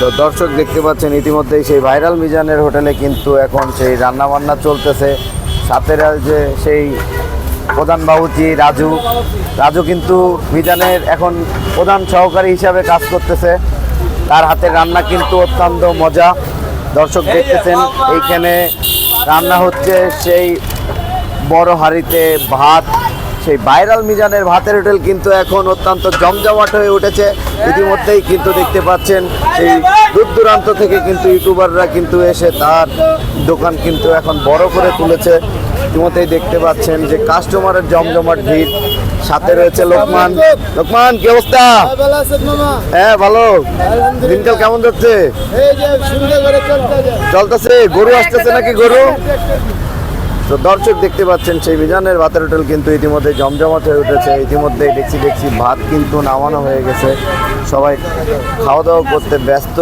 তো দর্শক দেখতে পাচ্ছেন, ইতিমধ্যেই সেই ভাইরাল মিজানের হোটেলে কিন্তু এখন সেই রান্না বান্না চলতেছে। সাথে যে সেই প্রধান বাবুজি, রাজু। রাজু কিন্তু মিজানের এখন প্রধান সহকারী হিসাবে কাজ করতেছে। তার হাতের রান্না কিন্তু অত্যন্ত মজা। দর্শক দেখতেছেন, এইখানে রান্না হচ্ছে সেই বড় হাঁড়িতে ভাত সেই ভাইরাল মিজানের ভাতের হোটেল কিন্তু এখন অত্যন্ত জমজমাট হয়ে উঠেছে। ইতিমধ্যেই কিন্তু দেখতে পাচ্ছেন সেই দূর দূরান্ত থেকে কিন্তু ইউটিউবাররা কিন্তু এসে তার দোকান কিন্তু এখন বড় করে তুলেছে। ইতিমধ্যেই দেখতে পাচ্ছেন যে কাস্টমারের জমজমাট ভিড়। সাথে রয়েছে লোকমান। লোকমান কি অবস্থা? হ্যাঁ ভালো। দিনকাল কেমন যাচ্ছে? চলতেছে। গরু আসতেছে নাকি গরু? তো দর্শক দেখতে পাচ্ছেন, সেই মিজানের ভাতের হোটেল কিন্তু ইতিমধ্যে জমজমাট হয়ে উঠেছে। ইতিমধ্যে দেখছি দেখছি, ভাত কিন্তু নামানো হয়ে গেছে। সবাই খাওয়া দাওয়া করতে ব্যস্ত।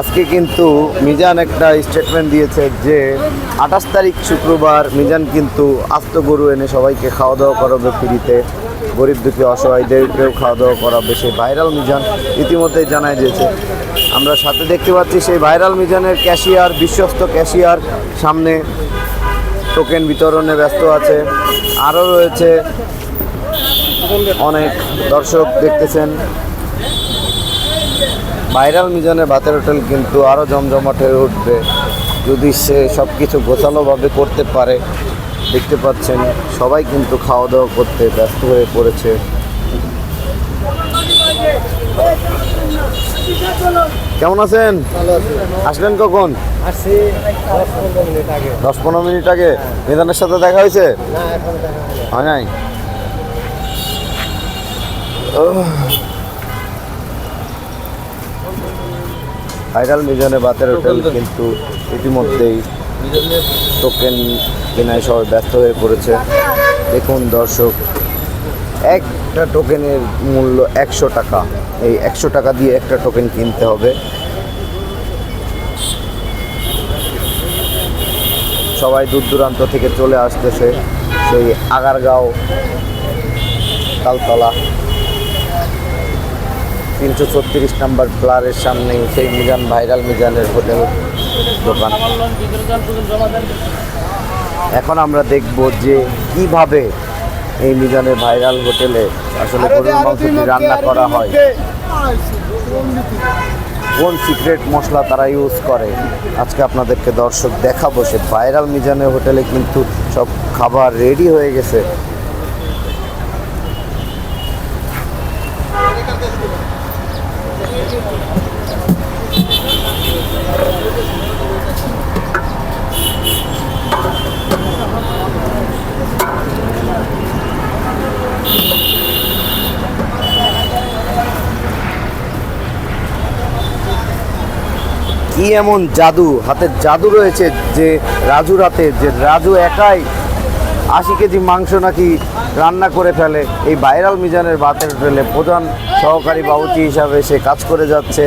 আজকে কিন্তু মিজান একটা স্টেটমেন্ট দিয়েছে যে, আঠাশ তারিখ শুক্রবার মিজান কিন্তু আস্ত গরু এনে সবাইকে খাওয়া দাওয়া করাবে ফ্রিতে। গরিব দুঃখী অসহায়দেরকেও খাওয়া দাওয়া করাবে সেই ভাইরাল মিজান। ইতিমধ্যেই জানায় দিয়েছে আমরা সাথে দেখতে পাচ্ছি সেই ভাইরাল মিজানের ক্যাশিয়ার, বিশ্বস্ত ক্যাশিয়ার। সামনে টোকেন বিতরণে ব্যস্ত আছে। আরও রয়েছে অনেক দর্শক দেখতেছেন। ভাইরাল মিজানের ভাতের হোটেল কিন্তু আরও জমজমাট হয়ে উঠবে। যদি সে সব কিছু গোছালোভাবে করতে পারে, দেখতে পাচ্ছেন, সবাই কিন্তু খাওয়া দাওয়া করতে ব্যস্ত হয়ে পড়েছে। কেমন আছেন? আসলেন কখন? দশ পনেরো মিনিট আগে। মিজানের সাথে দেখা হয়েছে? হয় নাই? ভাইরাল মিজানে বাতের হোটেল কিন্তু ইতিমধ্যেই টোকেন কেনায় সবাই ব্যস্ত হয়ে পড়েছে। দেখুন দর্শক একটা টোকেনের মূল্য একশো টাকা। এই একশো টাকা দিয়ে একটা টোকেন কিনতে হবে। সবাই দূর দূরান্ত থেকে চলে আসতেছে, সেই আগারগাঁও, তালতলা। তিনশো ছত্রিশ নাম্বার ফ্লারের সামনে সেই মিজান, ভাইরাল মিজানের হোটেল দোকান। এখন আমরা দেখব যে কীভাবে এই মিজানের ভাইরাল হোটেলে আসলে গরুর মাংসটি রান্না করা হয়। কোন সিক্রেট মশলা তারা ইউজ করে? আজকে আপনাদেরকে দর্শক দেখাবো সে ভাইরাল মিজানের হোটেলে কিন্তু সব খাবার রেডি হয়ে গেছে। কি এমন জাদু? হাতে জাদু রয়েছে যে রাজুর হাতে যে রাজু একাই আশি কেজি মাংস নাকি রান্না করে ফেলে। এই ভাইরাল মিজানের ভাতের ফেলে প্রধান সহকারী বাবুচি হিসাবে সে কাজ করে যাচ্ছে।